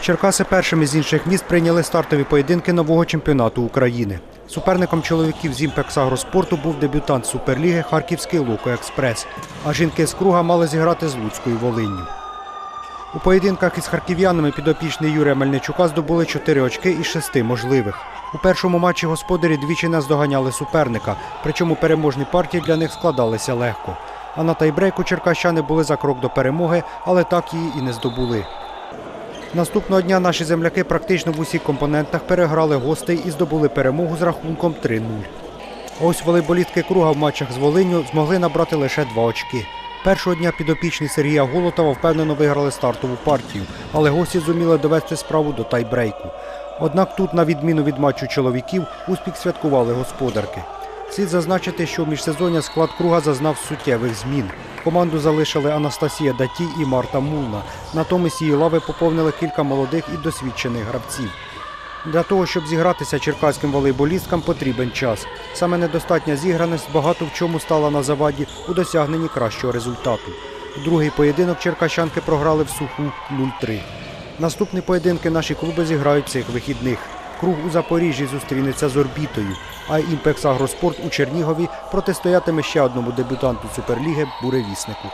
Черкаси першими з інших міст прийняли стартові поєдинки нового чемпіонату України. Суперником чоловіків з «Імпекс Агроспорту був дебютант Суперліги Харківський Луко Експрес. А жінки з круга мали зіграти з Луцькою Волинню. У поєдинках із харків'янами підопічний Юрія Мельничука здобули 4 очки із 6 можливих. У першому матчі господарі двічі наздоганяли суперника, причому переможні партії для них складалися легко. А на тайбрейку черкащани були за крок до перемоги, але так її і не здобули. Наступного дня наші земляки практично в усіх компонентах переграли гостей і здобули перемогу з рахунком 3-0. Ось волейболістки круга в матчах з Волинню змогли набрати лише два очки. Першого дня підопічні Сергія Голотова впевнено виграли стартову партію, але гості зуміли довести справу до тайбрейку. Однак тут, на відміну від матчу чоловіків, успіх святкували господарки. Слід зазначити, що в міжсезоння склад круга зазнав суттєвих змін. Команду залишили Анастасія Даті і Марта Мулна. Натомість її лави поповнили кілька молодих і досвідчених гравців. Для того, щоб зігратися черкаським волейболісткам, потрібен час. Саме недостатня зіграність багато в чому стала на заваді у досягненні кращого результату. Другий поєдинок черкащанки програли в суху 0-3. Наступні поєдинки наші клуби зіграють цих вихідних. Круг у Запоріжжі зустрінеться з орбітою, а «Імпекс Агроспорт» у Чернігові протистоятиме ще одному дебютанту Суперліги Буревіснику.